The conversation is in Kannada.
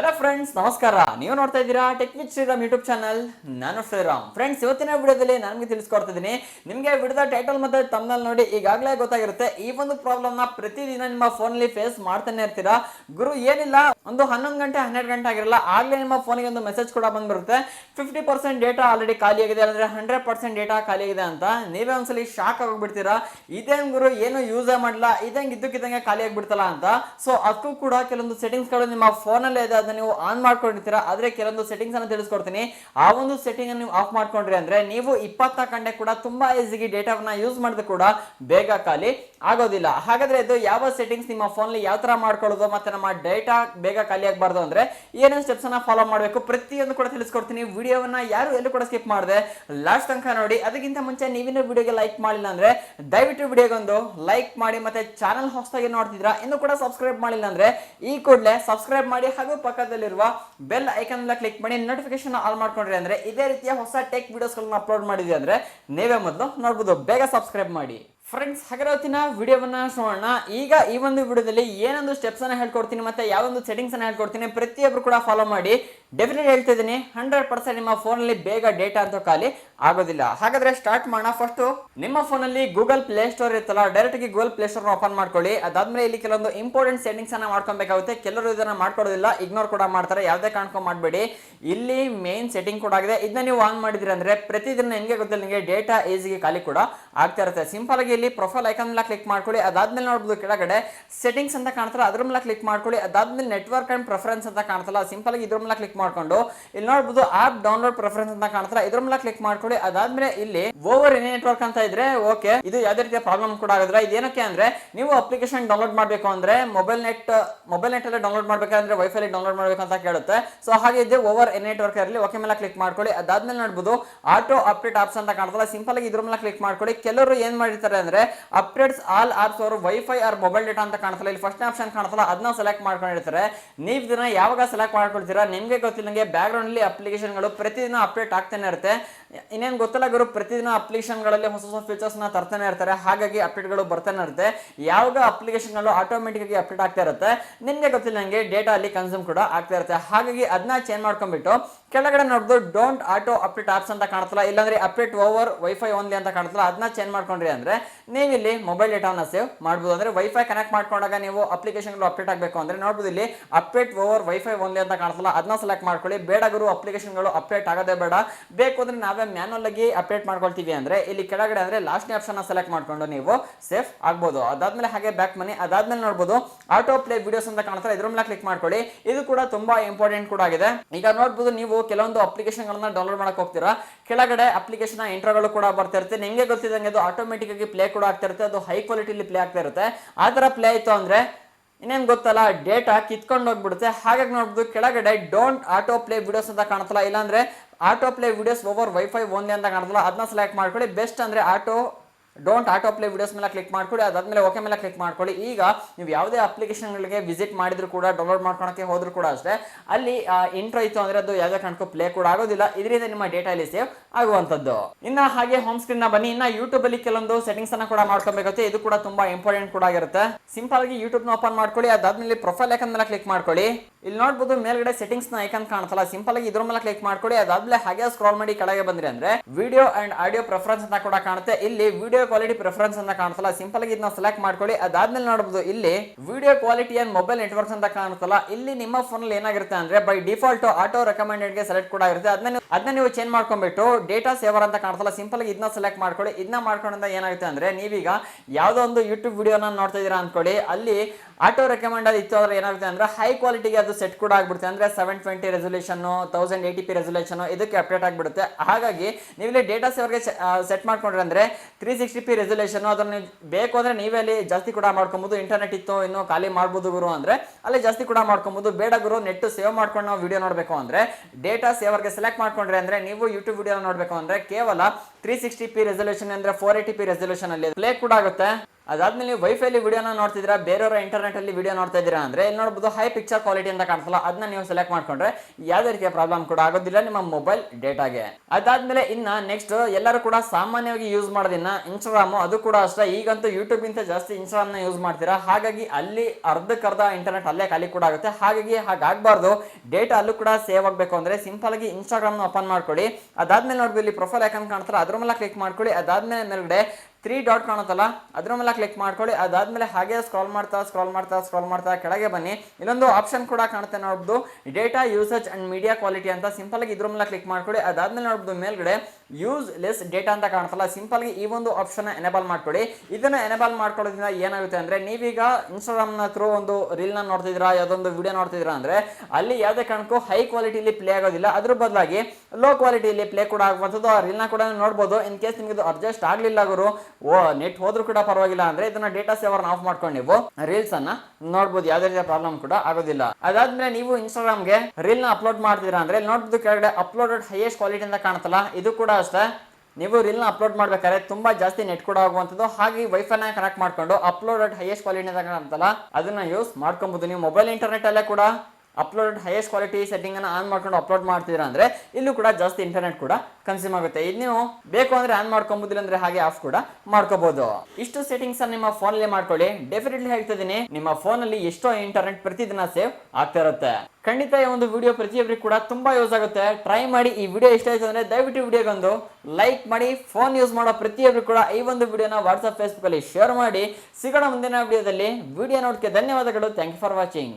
ಹಲೋ ಫ್ರೆಂಡ್ಸ್ ನಮಸ್ಕಾರ. ನೀವು ನೋಡ್ತಾ ಇದ್ದೀರಾ tech with Shriram YouTube channel ನಾನು ಶ್ರೀರಾಮ್. ಫ್ರೆಂಡ್ಸ್ ಇವತ್ತಿನ ವಿಡಿಯೋದಲ್ಲಿ ನನಗೆ ತಿಳಿಸ್ಕೊಡ್ತಿದ್ದೀನಿ. ನಿಮಗೆ ವಿಡಿಯೋದ ಟೈಟಲ್ ಮತ್ತೆ ತಮ್ಮಲ್ಲಿ ನೋಡಿ ಈಗಾಗಲೇ ಗೊತ್ತಾಗಿರುತ್ತೆ. ಈ ಒಂದು ಪ್ರಾಬ್ಲಮ್ನ ಪ್ರತಿದಿನ ನಿಮ್ಮ ಫೋನಲ್ಲಿ ಫೇಸ್ ಮಾಡ್ತಾನೆ ಇರ್ತೀರಾ? ಗುರು, ಏನಿಲ್ಲ. ಒಂದು ಹನ್ನೊಂದು ಗಂಟೆ, ಹನ್ನೆರಡು ಗಂಟೆ ಆಗಿರಲ್ಲ, ಆಗಲೇ ನಿಮ್ಮ ಫೋನಿಗೆ ಒಂದು ಮೆಸೇಜ್ ಕೂಡ ಬಂದ್ಬಿಡುತ್ತೆ. ಫಿಫ್ಟಿ ಪರ್ಸೆಂಟ್ ಡೇಟಾ ಆಲ್ರೆಡಿ ಖಾಲಿಯಾಗಿದೆ ಅಂದರೆ ಹಂಡ್ರೆಡ್ ಪರ್ಸೆಂಟ್ ಡೇಟಾ ಖಾಲಿ ಆಗಿದೆ ಅಂತ ನೀವೇ ಒಂದ್ಸಲಿ ಶಾಕ್ ಆಗೋಗ್ಬಿಡ್ತೀರಾ ಇದೇನು ಗುರು, ಏನು ಯೂಸೇ ಮಾಡಲ್ಲ ಇದಂಗೆ ಇದ್ದಕ್ಕಿದ್ದಂಗೆ ಖಾಲಿ ಬಿಡ್ತಲ್ಲ ಅಂತ. ಸೊ ಅದಕ್ಕೂ ಕೂಡ ಕೆಲವೊಂದು ಸೆಟ್ಟಿಂಗ್ಸ್ಗಳು ನಿಮ್ಮ ಫೋನಲ್ಲೇ ಇದೆ. ನೀವು ಆನ್ ಮಾಡ್ಕೊಂಡಿರ್ತೀರಾ, ಆದರೆ ಕೆಲವೊಂದು ಸೆಟ್ಟಿಂಗ್ಸ್ ಅನ್ನು ತಿಳಿಸ್ಕೊಡ್ತೀನಿ. ಆ ಒಂದು ಸೆಟ್ಟಿಂಗ್ ಅನ್ನು ನೀವು ಆಫ್ ಮಾಡ್ಕೊಂಡ್ರಿ ಅಂದ್ರೆ, ನೀವು ಇಪ್ಪತ್ತ ಗಂಟೆ ಕೂಡ ತುಂಬಾ ಈಸಿಗೆ ಡೇಟಾವನ್ನ ಯೂಸ್ ಮಾಡಿದ್ರು ಕೂಡ ಬೇಗ ಖಾಲಿ. ಆಗೋದಿಲ್ಲ. ಹಾಗಾದ್ರೆ ಇದು ಯಾವ ಸೆಟ್ಟಿಂಗ್ಸ್ ನಿಮ್ಮ ಫೋನಲ್ಲಿ ಯಾವ ತರ ಮಾಡ್ಕೊಳ್ಳೋದು ಮತ್ತೆ ನಮ್ಮ ಡೇಟಾ ಬೇಗ ಖಾಲಿ ಆಗಬಾರ್ದು ಅಂದ್ರೆ ಏನೇನು ಸ್ಟೆಪ್ಸ್ ಅನ್ನ ಫಾಲೋ ಮಾಡಬೇಕು ಪ್ರತಿಯೊಂದು ಕೂಡ ತಿಳಿಸ್ಕೊಡ್ತೀನಿ. ವಿಡಿಯೋವನ್ನ ಯಾರು ಎಲ್ಲೂ ಕೂಡ ಸ್ಕಿಪ್ ಮಾಡಿದೆ. ಲಾಸ್ಟ್ ತನಕ ನೋಡಿ. ಅದಕ್ಕಿಂತ ಮುಂಚೆ ನೀವಿನ ವಿಡಿಯೋಗೆ ಲೈಕ್ ಮಾಡಿಲ್ಲ ಅಂದ್ರೆ ದಯವಿಟ್ಟು ವಿಡಿಯೋಗೊಂದು ಲೈಕ್ ಮಾಡಿ ಮತ್ತೆ ಚಾನಲ್ ಹೊಸದಾಗಿ ನೋಡ್ತಿದ್ರಾ ಇನ್ನು ಕೂಡ ಸಬ್ಸ್ಕ್ರೈಬ್ ಮಾಡಿಲ್ಲ ಅಂದ್ರೆ ಈ ಕೂಡಲೇ ಸಬ್ಸ್ಕ್ರೈಬ್ ಮಾಡಿ ಹಾಗೂ ಪಕ್ಕದಲ್ಲಿರುವ ಬೆಲ್ ಐಕನ್ ಕ್ಲಿಕ್ ಮಾಡಿ ನೋಟಿಫಿಕೇಶನ್ ಆಲ್ ಮಾಡ್ಕೊಂಡ್ರಿ ಅಂದ್ರೆ ಇದೇ ರೀತಿಯ ಹೊಸ ಟೆಕ್ ವಿಡಿಯೋಸ್ಗಳನ್ನ ಅಪ್ಲೋಡ್ ಮಾಡಿದ್ವಿ ಅಂದ್ರೆ ನೀವೇ ಮೊದಲು ನೋಡ್ಬೋದು. ಬೇಗ ಸಬ್ಸ್ಕ್ರೈಬ್ ಮಾಡಿ. ಫ್ರೆಂಡ್ಸ್ ಹಾಗಾದ್ರೆ ವಿಡಿಯೋವನ್ನು ನೋಡೋಣ. ಈಗ ಈ ಒಂದು ವಿಡಿಯೋದಲ್ಲಿ ಏನೊಂದು ಸ್ಟೆಪ್ಸ್ ಅನ್ನ ಹೇಳ್ಕೊಡ್ತೀನಿ ಮತ್ತೆ ಯಾವೊಂದು ಸೆಟ್ಟಿಂಗ್ಸ್ ಅನ್ನ ಹೇಳ್ಕೊಡ್ತೀನಿ ಪ್ರತಿಯೊಬ್ಬರು ಕೂಡ ಫಾಲೋ ಮಾಡಿ. ಡೆಫಿನೆಟ್ ಹೇಳ್ತಾ ಇದ್ದೀನಿ ಹಂಡ್ರೆಡ್ ಪರ್ಸೆಂಟ್ ನಿಮ್ಮ ಫೋನಲ್ಲಿ ಬೇಗ ಡೇಟಾ ಅಂತ ಖಾಲಿ ಆಗೋದಿಲ್ಲ. ಹಾಗಾದ್ರೆ ಸ್ಟಾರ್ಟ್ ಮಾಡೋಣ. ಫಸ್ಟ್ ನಿಮ್ಮ ಫೋನಲ್ಲಿ ಗೂಗಲ್ ಪ್ಲೇ ಸ್ಟೋರ್ ಇರುತ್ತಲ್ಲ ಡೈರೆಕ್ಟ್ ಆಗಿ ಗೂಗಲ್ ಪ್ಲೇ ಸ್ಟೋರ್ ಓಪನ್ ಮಾಡ್ಕೊಳ್ಳಿ. ಅದಾದ್ಮೇಲೆ ಇಲ್ಲಿ ಕೆಲವೊಂದು ಇಂಪಾರ್ಟೆಂಟ್ ಸೆಟ್ಟಿಂಗ್ಸ್ ಅನ್ನ ಮಾಡ್ಕೊಬೇಕಾಗುತ್ತೆ. ಕೆಲವರು ಇದನ್ನ ಮಾಡ್ಕೊಡೋದಿಲ್ಲ ಇಗ್ನೋರ್ ಕೂಡ ಮಾಡ್ತಾರೆ. ಯಾವುದೇ ಕಾಣ್ಕೊಂಡ್ ಮಾಡಬೇಡಿ. ಇಲ್ಲಿ ಮೇನ್ ಸೆಟ್ಟಿಂಗ್ ಕೂಡ ಆಗಿದೆ. ಇದನ್ನ ನೀವು ಆನ್ ಮಾಡಿದ್ರಿ ಅಂದ್ರೆ ಪ್ರತಿದಿನ ನಿಮಗೆ ಗೊತ್ತಿಲ್ಲ, ನಿಮಗೆ ಡೇಟಾ ಏಜಿಗೆ ಖಾಲಿ ಕೂಡ ಆಗ್ತಾ ಇರುತ್ತೆ. ಸಿಂಪಲ್ ಆಗಿ ಇಲ್ಲಿ ಪ್ರೊಫೈಲ್ ಐಕನ್ ಮೇಲೆ ಕ್ಲಿಕ್ ಮಾಡ್ಕೊಳ್ಳಿ. ಅದಾದ್ಮೇಲೆ ನೋಡ್ಬೋದು ಕೆಳಗಡೆ ಸೆಟ್ಟಿಂಗ್ಸ್ ಅಂತ ಕಾಣ್ತಲ್ಲ, ಅದ್ರ ಮೇಲೆ ಕ್ಲಿಕ್ ಮಾಡ್ಕೊಳ್ಳಿ. ಅದಾದ್ಮೇಲೆ ನೆಟ್ವರ್ಕ್ ಅಂಡ್ ಪ್ರೆಫರೆನ್ಸ್ ಅಂತ ಕಾಣ್ತಲ್ಲ ಸಿಂಪಲ್ ಆಗಿ ಇದ್ರ ಮೇಲೆ ಕ್ಲಿಕ್ ಮಾಡ್ಕೊಂಡು. ಇಲ್ಲಿ ನೋಡ್ಬೋದು ಆಪ್ ಡೌನ್ಲೋಡ್ ಪ್ರೆಫರೆನ್ಸ್ ಅಂತ ಕಾಣ್ತಲ್ಲ, ಇದ್ರ ಮೇಲೆ ಕ್ಲಿಕ್ ಮಾಡ್ಕೊಳ್ಳಿ. ಅದಾದ್ಮೇಲೆ ಇಲ್ಲಿ ಓವರ್ ಎನಿ ನೆಟ್ವರ್ಕ್ ಅಂತ ಇದ್ರೆ ಓಕೆ ಇದು ಯಾವುದೇ ರೀತಿಯ ಪ್ರಾಬ್ಲಮ್ ಕೂಡ ಆಗಿದ್ರೆ ಇದೇನಕ್ಕೆ ಅಂದ್ರೆ, ನೀವು ಅಪ್ಲಿಕೇಶನ್ ಡೌನ್ಲೋಡ್ ಮಾಡಬೇಕು ಅಂದ್ರೆ ಮೊಬೈಲ್ ನೆಟ್ ಮೊಬೈಲ್ ನೆಟ್ ಅಲ್ಲಿ ಡೌನ್ಲೋಡ್ ಮಾಡ್ಬೇಕಂದ್ರೆ ವೈಫೈ ಡೌನ್ಲೋಡ್ ಮಾಡ್ಬೇಕು ಅಂತ ಕೇಳುತ್ತೆ. ಸೊ ಹಾಗೆ ಇದೆ ಓವರ್ ಎನ್ ನೆಟ್ವರ್ಕ್ ಇರಲಿ ಓಕೆ ಮೇಲೆ ಕ್ಲಿಕ್ ಮಾಡ್ಕೊಳ್ಳಿ. ಅದಾದ್ಮೇಲೆ ನೋಡ್ಬೋದು ಆಟೋ ಅಪ್ಡೇಟ್ ಆಪ್ಸ್ ಅಂತ ಕಾಣ್ತಲ್ಲ ಸಿಂಪಲ್ ಆಗಿ ಇದ್ರ ಮೇಲೆ ಕ್ಲಿಕ್ ಮಾಡ್ಕೊಳ್ಳಿ. ಕೆಲವರು ಏನ್ ಮಾಡಿರ್ತಾರೆ ಅಪ್ಡೇಟ್ಸ್ ಆಲ್ ಆಪ್ಸ್ ಅವರು ವೈಫೈ ಆರ್ ಮೊಬೈಲ್ ಡೇಟಾ ಅಂತ ಕಾಣಿಸಲ್ಲ. ಇಲ್ಲಿ ಫಸ್ಟ್ ಆಪ್ಷನ್ ಕಾಣಿಸಲ್ಲ ಅದನ್ನ ಸೆಲೆಕ್ಟ್ ಮಾಡ್ಕೊಂಡಿರ್ತಾರೆ ನೀವು ಇದನ್ನ ಯಾವಾಗ ಸೆಲೆಕ್ಟ್ ಮಾಡ್ಕೊಳ್ತೀರಾ? ನಿಮಗೆ ಗೊತ್ತಿಲ್ಲಂಗೆ ಬ್ಯಾಕ್ ಗ್ರೌಂಡ್ ಅಪ್ಲಿಕೇಶನ್ಗಳು ಪ್ರತಿದಿನ ಅಪ್ಡೇಟ್ ಆಗ್ತಾನೆ ಇರುತ್ತೆ. ಇನ್ನೇನು ಗೊತ್ತಲ್ಲ ಗುರು, ಪ್ರತಿದಿನ ಅಪ್ಲಿಕೇಶನ್ಗಳಲ್ಲಿ ಹೊಸ ಹೊಸ ಫೀಚರ್ಸ್ನ ತರ್ತಾನೆ ಇರ್ತಾರೆ. ಹಾಗಾಗಿ ಅಪ್ಡೇಟ್ಗಳು ಬರ್ತಾನೆ ಇರುತ್ತೆ. ಯಾವಾಗ ಅಪ್ಲಿಕೇಶನ್ಗಳು ಆಟೋಮೆಟಿಕ್ ಆಗಿ ಅಪ್ಡೇಟ್ ಆಗ್ತಾ ಇರುತ್ತೆ, ನಿಮಗೆ ಗೊತ್ತಿಲ್ಲ ನಂಗೆ ಡೇಟಾ ಅಲ್ಲಿ ಕನ್ಸ್ಯೂಮ್ ಕೂಡ ಆಗ್ತಾ ಇರುತ್ತೆ. ಹಾಗಾಗಿ ಅದನ್ನ ಚೇಂಜ್ ಮಾಡ್ಕೊಂಡ್ಬಿಟ್ಟು ಕೆಳಗಡೆ ನೋಡಿದ್ರು ಡೋಂಟ್ ಆಟೋ ಅಪ್ಡೇಟ್ ಆಪ್ಸ್ ಅಂತ ಕಾಣ್ತಲ್ಲ ಇಲ್ಲಾಂದ್ರೆ ಅಪ್ಡೇಟ್ ಓವರ್ ವೈಫೈ ಓನ್ಲಿ ಅಂತ ಕಾಣ್ತಲ್ಲ ಅದನ್ನ ಚೇಂಜ್ ಮಾಡ್ಕೊಂಡ್ರಿ ಅಂದ್ರೆ ನೀವು ಇಲ್ಲಿ ಮೊಬೈಲ್ ಡೇಟಾವನ್ನು ಸೇವ್ ಮಾಡ್ಬೋದು. ಅಂದ್ರೆ ವೈಫೈ ಕನೆಕ್ಟ್ ಮಾಡ್ಕೊಂಡಾಗ ನೀವು ಅಪ್ಲಿಕೇಶನ್ಗಳು ಅಪ್ಡೇಟ್ ಆಗಬೇಕು ಅಂದ್ರೆ ನೋಡ್ಬೋದು ಇಲ್ಲಿ ಅಪ್ಡೇಟ್ ಓವರ್ ವೈಫೈ ಓನ್ಲಿ ಅಂತ ಕಾಣಿಸಲ್ಲ ಅದನ್ನ ಸೆಲೆಕ್ಟ್ ಮಾಡ್ಕೊಳ್ಳಿ. ಬೇಡ ಗುರು ಅಪ್ಲಿಕೇಶನ್ಗಳು ಅಪ್ಡೇಟ್ ಆಗೋದೇ ಬೇಡ. ಬೇಕು ಅಂದ್ರೆ ನಾವೇ ಮ್ಯಾನುವಲ್ ಆಗಿ ಅಪ್ಡೇಟ್ ಮಾಡ್ಕೊಳ್ತೀವಿ ಅಂದ್ರೆ ಇಲ್ಲಿ ಕೆಳಗಡೆ ಅಂದ್ರೆ ಲಾಸ್ಟ್ ಆಪ್ಷನ್ ಸೆಲೆಕ್ಟ್ ಮಾಡ್ಕೊಂಡು ನೀವು ಸೇಫ್ ಆಗ್ಬೋದು. ಅದಾದ್ಮೇಲೆ ಹಾಗೆ ಬ್ಯಾಕ್ ಮನಿ ಅದಾದ್ಮೇಲೆ ನೋಡ್ಬೋದು ಆಟೋ ಪ್ಲೇ ವಿಡಿಯೋಸ್ ಅಂತ ಕಾಣ್ತಾರೆ ಇದ್ರ ಮೇಲೆ ಕ್ಲಿಕ್ ಮಾಡ್ಕೊಳ್ಳಿ. ಇದು ಕೂಡ ತುಂಬಾ ಇಂಪಾರ್ಟೆಂಟ್ ಕೂಡ ಆಗಿದೆ. ಈಗ ನೋಡ್ಬೋದು ನೀವು ಕೆಲವೊಂದು ಅಪ್ಲಿಕೇಶನ್ ಗಳನ್ನ ಡೌನ್ಲೋಡ್ ಮಾಡಕ್ ಹೋಗ್ತೀರಾ. ಕೆಳಗಡೆ ಅಪ್ಲಿಕೇಶನ್ ಇಂಟ್ರೋಗಳು ಕೂಡ ಬರ್ತಾ ಇರುತ್ತೆ ನಿಮಗೆ ಗೊತ್ತಿದ್ದಂಗೆ ಅದು ಆಟೋಮೆಟಿಕ್ ಆಗಿ ಪ್ಲೇ ಕೂಡ ಆಗ್ತಾ ಇರುತ್ತೆ. ಅದು ಹೈ ಕ್ವಾಲಿಟಿಲಿ ಪ್ಲೇ ಆಗ್ತಾ ಇರುತ್ತೆ. ಆ ಥರ ಪ್ಲೇ ಆಯಿತು ಅಂದರೆ ಇನ್ನೇನು ಗೊತ್ತಲ್ಲ ಡೇಟಾ ಕಿತ್ಕೊಂಡು ಹೋಗ್ಬಿಡುತ್ತೆ. ಹಾಗಾಗಿ ನೋಡ್ಬೋದು ಕೆಳಗಡೆ ಡೋಂಟ್ ಆಟೋ ಪ್ಲೇ ವಿಡಿಯೋಸ್ ಅಂತ ಕಾಣ್ತಲ್ಲ. ಇಲ್ಲಾಂದ್ರೆ auto play videos over WiFi only ಅಂತ ಕಾಣ್ತಲ್ಲ. ಅದನ್ನ ಸೆಲೆಕ್ಟ್ ಮಾಡ್ಕೊಳ್ಳಿ. ಬೆಸ್ಟ್ ಅಂದರೆ auto don't auto play videos ಮೇಲೆ ಕ್ಲಿಕ್ ಮಾಡ್ಕೊಳ್ಳಿ ಅದಾದ್ಮೇಲೆ ಓಕೆ ಮೇಲೆ ಕ್ಲಿಕ್ ಮಾಡ್ಕೊಳ್ಳಿ ಈಗ ನೀವು ಯಾವುದೇ ಅಪ್ಲಿಕೇಶನ್ಗಳಿಗೆ ವಿಸಿಟ್ ಮಾಡಿದ್ರು ಕೂಡ ಡೌನ್ಲೋಡ್ ಮಾಡ್ಕೊಳಕ್ಕೆ ಹೋದ್ರು ಕೂಡ ಅಷ್ಟೇ, ಅಲ್ಲಿ ಇಂಟ್ರೋ ಇತ್ತು ಅಂದ್ರೆ ಅದು ಯಾವುದೇ ಕಾರಣಕ್ಕೂ ಪ್ಲೇ ಕೂಡ ಆಗೋದಿಲ್ಲ. ಇದರಿಂದ ನಿಮ್ಮ ಡೇಟಾ ಇಲ್ಲಿ ಸೇವ್ ಆಗುವಂಥದ್ದು. ಇನ್ನ ಹಾಗೆ ಹೋಮ್ ಸ್ಕ್ರೀನ್ ಬನ್ನಿ. ಇನ್ನ ಯೂಟ್ಯೂಬ್ ಅಲ್ಲಿ ಕೆಲವೊಂದು ಸೆಟ್ಟಿಂಗ್ಸ್ ಅನ್ನ ಕೂಡ ಮಾಡ್ಕೊಬೇಕಾಗುತ್ತೆ. ಇದು ಕೂಡ ತುಂಬಾ ಇಂಪಾರ್ಟೆಂಟ್ ಕೂಡ ಆಗಿರುತ್ತೆ. ಸಿಂಪಲ್ ಆಗಿ ಯೂಟ್ಯೂಬ್ನ ಓಪನ್ ಮಾಡ್ಕೊಳ್ಳಿ ಅದಾದ್ಮೇಲೆ ಪ್ರೊಫೈಲ್ ಐಕನ್ ಮೇಲೆ ಕ್ಲಿಕ್ ಮಾಡ್ಕೊಳ್ಳಿ ಇಲ್ಲಿ ನೋಡ್ಬೋದು ಮೇಲ್ಗಡೆ ಸೆಟ್ಟಿಂಗ್ಸ್ನ ಐಕನ್ ಕಾಣ್ತಲ್ಲ ಸಿಂಪಲ್ ಆಗಿ ಇದ್ರ ಮೇಲೆ ಕ್ಲಿಕ್ ಮಾಡ್ಕೊಳ್ಳಿ ಅದಾದ್ಮೇಲೆ ಹಾಗೆ ಸ್ಕ್ರಾಲ್ ಮಾಡಿ ಕೆಳಗೆ ಬಂದ್ರೆ ಅಂದ್ರೆ ವಿಡಿಯೋ ಅಂಡ್ ಆಡಿಯೋ ಪ್ರೆಫರೆನ್ಸ್ ಅಂತ ಕೂಡ ಕಾಣುತ್ತೆ. ಇಲ್ಲಿ ವಿಡಿಯೋ ಕ್ವಾಲಿಟಿ ಪ್ರಿಫರೆನ್ಸ್ ಅಂತ ಕಾಣಿಸಲ್ಲ. ಸಿಂಪಲ್ ಆಗಿ ಇದನ್ನ ಸೆಲೆಕ್ಟ್ ಮಾಡ್ಕೊಳ್ಳಿ. ಅದಾದ್ಮೇಲೆ ನೋಡಬಹುದು ಇಲ್ಲಿ video quality and mobile networks ಅಂತ ಕಾಣಿಸಲ್ಲ. ಇಲ್ಲಿ ನಿಮ್ಮ ಫೋನ್ ಅಲ್ಲಿ ಏನಾಗಿರುತ್ತೆ ಅಂದ್ರೆ ಬೈ ಡಿಫಾಲ್ಟ್ ಆಟೋ ರೆಕಮೆಂಡೆಡ್ಗೆ ಸೆಲೆಕ್ಟ್ ಕೂಡ ಇರುತ್ತೆ. ಅದನ್ನ ಅದನ್ನ ನೀವು ಚೇಂಜ್ ಮಾಡ್ಕೊಂಡ್ಬಿಟ್ಟು ಡೇಟಾ ಸೇವರ್ ಅಂತ ಕಾಣಿಸಲ್ಲ. ಸಿಂಪಲ್ ಆಗಿ ಇದನ್ನ ಸೆಲೆಕ್ಟ್ ಮಾಡ್ಕೊಳ್ಳಿ. ಇದನ್ನ ಮಾಡ್ಕೊಂಡ್ರೆ ಏನಾಗುತ್ತೆ ಅಂದ್ರೆ, ನೀವೀಗ ಯಾವ್ದೋ ಒಂದು ಯೂಟ್ಯೂಬ್ ವಿಡಿಯೋನ ನೋಡ್ತಾ ಇದೀರಾ ಅನ್ಕೊಳ್ಳಿ ಅಲ್ಲಿ ಆಟೋ ರೆಕಮೆಂಡ್ ಅದು ಇತ್ತು ಅಂದ್ರೆ ಏನಾಗುತ್ತೆ ಅಂದ್ರೆ ಹೈ ಕ್ವಾಲಿಟಿಗೆ ಅದು ಸೆಟ್ ಕೂಡ ಆಗ್ಬಿಡುತ್ತೆ. ಅಂದ್ರೆ seven twenty resolution thousand eighty p resolution ಇದಕ್ಕೆ ಅಪ್ಡೇಟ್ ಆಗಿಬಿಡುತ್ತೆ. ಹಾಗಾಗಿ ನೀವು ಇಲ್ಲಿ ಡೇಟಾ ಸೇವರ್ಗೆ ಸೆಟ್ ಮಾಡ್ಕೊಂಡ್ರೆ ಅಂದ್ರೆ ತ್ರೀ ಸಿಕ್ಸ್ಟಿ ಪಿ ರೆಸೊಲ್ಯೂಷನ್ ಅದನ್ನ ಬೇಕು ಅಂದ್ರೆ ನೀವೇ ಅಲ್ಲಿ ಜಾಸ್ತಿ ಕೂಡ ಮಾಡ್ಕೊಬೋದು. ಇಂಟರ್ನೆಟ್ ಇತ್ತು, ಇನ್ನೂ ಖಾಲಿ ಮಾಡ್ಬೋದು ಗುರು ಅಂದ್ರೆ ಅಲ್ಲಿ ಜಾಸ್ತಿ ಕೂಡ ಮಾಡ್ಕೊಬೋದು. ಬೇಡ ಗುರು ನೆಟ್ ಸೇವ್ ಮಾಡ್ಕೊಂಡು ನಾವು ವಿಡಿಯೋ ನೋಡಬೇಕು ಅಂದ್ರೆ ಡೇಟಾ ಸೇವರ್ಗೆ ಸೆಲೆಕ್ಟ್ ಮಾಡ್ಕೊಂಡ್ರೆ ಅಂದ್ರೆ ನೀವು ಯೂಟ್ಯೂಬ್ ವಿಡಿಯೋ ನೋಡಬೇಕು ಅಂದ್ರೆ ಕೇವಲ ತ್ರೀ ಸಿಕ್ಸ್ಟಿ ಪಿ ರೆಸೊಲ್ಯೂಷನ್ ಅಂದ್ರೆ ಫೋರ್ ಏಯ್ಟಿ ಪಿ ರೆಸೊಲ್ಯೂಷನ್ ಅಲ್ಲಿ ಪ್ಲೇ ಕೂಡ ಆಗುತ್ತೆ. ಅದಾದ್ಮೇಲೆ ವೈಫೈಲಿ ವಿಡಿಯೋನ ನೋಡ್ತಿದ್ದೀರಾ, ಬೇರೆಯವರ ಇಂಟರ್ನೆಟ್ ಅಲ್ಲಿ ವಿಡಿಯೋ ನೋಡ್ತಾ ಇದ್ದೀರಾ ಅಂದ್ರೆ ಇಲ್ಲಿ ನೋಡಬಹುದು ಹೈ ಪಿಕ್ಚರ್ ಕ್ವಾಲಿಟಿ ಅಂತ ಕಾಣಿಸಲ್ಲ ಅದನ್ನ ನೀವು ಸೆಲೆಕ್ಟ್ ಮಾಡ್ಕೊಂಡ್ರೆ ಯಾವುದೇ ರೀತಿಯ ಪ್ರಾಬ್ಲಮ್ ಕೂಡ ಆಗೋದಿಲ್ಲ ನಿಮ್ಮ ಮೊಬೈಲ್ ಡೇಟಾಗೆ ಅದಾದ್ಮೇಲೆ ಇನ್ನ ನೆಕ್ಸ್ಟ್ ಎಲ್ಲರೂ ಕೂಡ ಸಾಮಾನ್ಯವಾಗಿ ಯೂಸ್ ಮಾಡೋದಿನ್ನ ಇನ್ಸ್ಟಾಗ್ರಾಮ್ ಅದು ಕೂಡ ಅಷ್ಟೇ. ಈಗಂತೂ ಯೂಟ್ಯೂಬ್ ಗಿಂತ ಜಾಸ್ತಿ ಇನ್ಸ್ಟಾಗ್ರಾಮ್ನ ಯೂಸ್ ಮಾಡ್ತೀರಾ? ಹಾಗಾಗಿ ಅಲ್ಲಿ ಅರ್ಧಕ್ಕರ್ಧ ಇಂಟರ್ನೆಟ್ ಅಲ್ಲೇ ಖಾಲಿ ಕೂಡ ಆಗುತ್ತೆ. ಹಾಗಾಗಿ ಹಾಗಾಗಬಾರ್ದು. ಡೇಟಾ ಅಲ್ಲೂ ಕೂಡ ಸೇವ್ ಆಗಬೇಕು ಅಂದ್ರೆ ಸಿಂಪಲ್ ಆಗಿ ಇನ್ಸ್ಟಾಗ್ರಾಮ್ನ ಓಪನ್ ಮಾಡ್ಕೊಳ್ಳಿ. ಅದಾದ್ಮೇಲೆ ನೋಡ್ಬೋದು ಇಲ್ಲಿ ಪ್ರೊಫೈಲ್ ಐಕನ್ ಕಾಣ್ತಾರೆ ಅದ್ರ ಮೇಲೆ ಕ್ಲಿಕ್ ಮಾಡ್ಕೊಳ್ಳಿ. ಅದಾದ್ಮೇಲೆ ಮೇಲ್ಗಡೆ ತ್ರೀ ಡಾಟ್ ಕಾಣುತ್ತಲ್ಲ? ಅದ್ರ ಮೇಲೆ ಕ್ಲಿಕ್ ಮಾಡ್ಕೊಳ್ಳಿ. ಅದಾದ್ಮೇಲೆ ಹಾಗೆ ಸ್ಕ್ರಾಲ್ ಮಾಡ್ತಾ ಸ್ಕ್ರಾಲ್ ಮಾಡ್ತಾ ಸ್ಕ್ರಾಲ್ ಮಾಡ್ತಾ ಕೆಳಗೆ ಬನ್ನಿ. ಇಲ್ಲೊಂದು ಆಪ್ಷನ್ ಕೂಡ ಕಾಣುತ್ತೆ ನೋಡ್ಬೋದು data usage and media quality ಅಂತ ಸಿಂಪಲ್ ಆಗಿ ಇದ್ರ ಮೇಲೆ ಕ್ಲಿಕ್ ಮಾಡ್ಕೊಳ್ಳಿ. ಅದಾದ್ಮೇಲೆ ನೋಡ್ಬೋದು ಮೇಲ್ಗಡೆ ಯೂಸ್ ಲೆಸ್ ಡೇಟಾ ಅಂತ ಕಾಣುತ್ತಲ್ಲ. ಸಿಂಪಲ್ ಈ ಒಂದು ಆಪ್ಷನ್ ಎನೇಬಲ್ ಮಾಡ್ಕೊಳ್ಳಿ. ಇದನ್ನ ಎನೇಬಲ್ ಮಾಡ್ಕೊಳ್ಳೋದ್ರಿಂದ ಏನಾಗುತ್ತೆ ಅಂದ್ರೆ ನೀವೀಗ ಇನ್ಸ್ಟಾಗ್ರಾಮ್ನ ಥ್ರೂ ಒಂದು ರೀಲ್ನ ನೋಡ್ತಿದ್ದೀರಾ, ಯಾವ್ದೊಂದು ವಿಡಿಯೋ ನೋಡ್ತಿದ್ದೀರಾ ಅಂದ್ರೆ ಅಲ್ಲಿ ಯಾವುದೇ ಕಾರಣಕ್ಕೂ ಹೈ ಕ್ವಾಲಿಟಿಲಿ ಪ್ಲೇ ಆಗೋದಿಲ್ಲ. ಅದ್ರ ಬದಲಾಗಿ ಲೋ ಕ್ವಾಲಿಟಿಲಿ ಪ್ಲೇ ಕೂಡ ಆಗುವಂಥದ್ದು ಆ ರೀಲ್ನ ಕೂಡ ನೋಡ್ಬೋದು. ಇನ್ ಕೇಸ್ ನಿಮಗೆ ಅಡ್ಜಸ್ಟ್ ಆಗಲಿಲ್ಲ ಗುರು ಓ ನೆಟ್ ಹೋದ್ರೂ ಕೂಡ ಪರವಾಗಿಲ್ಲ ಅಂದ್ರೆ ಇದನ್ನ ಡೇಟಾ ಸೇವರ್ ಆಫ್ ಮಾಡ್ಕೊಂಡು ನೀವು. ರೀಲ್ಸ್ ಅನ್ನ ನೋಡ್ಬೋದು, ಯಾವುದೇ ರೀತಿಯ ಪ್ರಾಬ್ಲಮ್ ಕೂಡ ಆಗೋದಿಲ್ಲ. ಅದಾದ್ಮೇಲೆ ನೀವು ಇನ್ಸ್ಟಾಗ್ರಾಮ್ಗೆ ರೀಲ್ನ ಅಪ್ಲೋಡ್ ಮಾಡ್ತೀರಾ ಅಂದ್ರೆ ನೋಡ್ಬೋದು ಕೆಳಗಡೆ ಅಪ್ಲೋಡೆಡ್ ಹೈಯೆಸ್ಟ್ ಕ್ವಾಲಿಟಿ ಅಂತ ಕಾಣುತ್ತಲ್ಲ, ಇದು ಕೂಡ ಅಷ್ಟೇ. ನೀವು ರೀಲ್ನ ಅಪ್ಲೋಡ್ ಮಾಡ್ಬೇಕಾದ್ರೆ ತುಂಬಾ ಜಾಸ್ತಿ ನೆಟ್ ಕೂಡ ಆಗುವಂತದ್ದು ಹಾಗೆ ವೈಫೈನ ಕನೆಕ್ಟ್ ಮಾಡ್ಕೊಂಡು ಅಪ್ಲೋಡೆಡ್ ಹೈಯೆಸ್ಟ್ ಕ್ವಾಲಿಟಿ ಅಂತ ಕಾಣುತ್ತಲ್ಲ, ಅದನ್ನ ಯೂಸ್ ಮಾಡ್ಕೊಬಹುದು ನೀವು ಮೊಬೈಲ್ ಇಂಟರ್ನೆಟ್ ಅಲ್ಲೇ ಕೂಡ ಅಪ್ಲೋಡ್ ಹೈಯೆಸ್ಟ್ ಕ್ವಾಲಿಟಿ ಸೆಟ್ಟಿಂಗ್ ಅನ್ನ ಆನ್ ಮಾಡ್ಕೊಂಡು ಅಪ್ಲೋಡ್ ಮಾಡ್ತೀರಾ ಅಂದ್ರೆ ಇಲ್ಲೂ ಕೂಡ ಜಾಸ್ತಿ ಇಂಟರ್ನೆಟ್ ಕೂಡ ಕನ್ಸ್ಯೂಮ್ ಆಗುತ್ತೆ. ಇದು ನೀವು ಬೇಕು ಅಂದ್ರೆ ಆನ್ ಮಾಡ್ಕೊಬೋದಿಲ್ಲ ಅಂದ್ರೆ ಹಾಗೆ ಆಫ್ ಕೂಡ ಮಾಡ್ಕೋಬಹುದು ಇಷ್ಟು ಸೆಟ್ಟಿಂಗ್ಸ್ ನಿಮ್ಮ ಫೋನ್ ಅಲ್ಲಿ ಮಾಡ್ಕೊಳ್ಳಿ. ಡೆಫಿನೆಟ್ಲಿ ಹೇಳ್ತಿದ್ದೀನಿ ನಿಮ್ಮ ಫೋನ್ ಅಲ್ಲಿ ಎಷ್ಟೋ ಇಂಟರ್ನೆಟ್ ಪ್ರತಿದಿನ ಸೇವ್ ಆಗ್ತಾ ಇರುತ್ತೆ. ಖಂಡಿತ ಈ ಒಂದು ವಿಡಿಯೋ ಪ್ರತಿಯೊಬ್ಬರಿಗೂ ಕೂಡ ತುಂಬಾ ಯೂಸ್ ಆಗುತ್ತೆ. ಟ್ರೈ ಮಾಡಿ ಈ ವಿಡಿಯೋ ಇಷ್ಟ ಆಯ್ತು ಅಂದ್ರೆ ದಯವಿಟ್ಟು ವಿಡಿಯೋಗೊಂದು ಲೈಕ್ ಮಾಡಿ. ಫೋನ್ ಯೂಸ್ ಮಾಡೋ ಪ್ರತಿಯೊಬ್ಬರು ಕೂಡ ಈ ಒಂದು ವಿಡಿಯೋನ ವಾಟ್ಸ್ಆಪ್ ಫೇಸ್ಬುಕ್ ಅಲ್ಲಿ ಶೇರ್ ಮಾಡಿ. ಸಿಗೋಣ ಮುಂದಿನ ವಿಡಿಯೋದಲ್ಲಿ ವಿಡಿಯೋ ನೋಡಕ್ಕೆ ಧನ್ಯವಾದಗಳು. Thank you for watching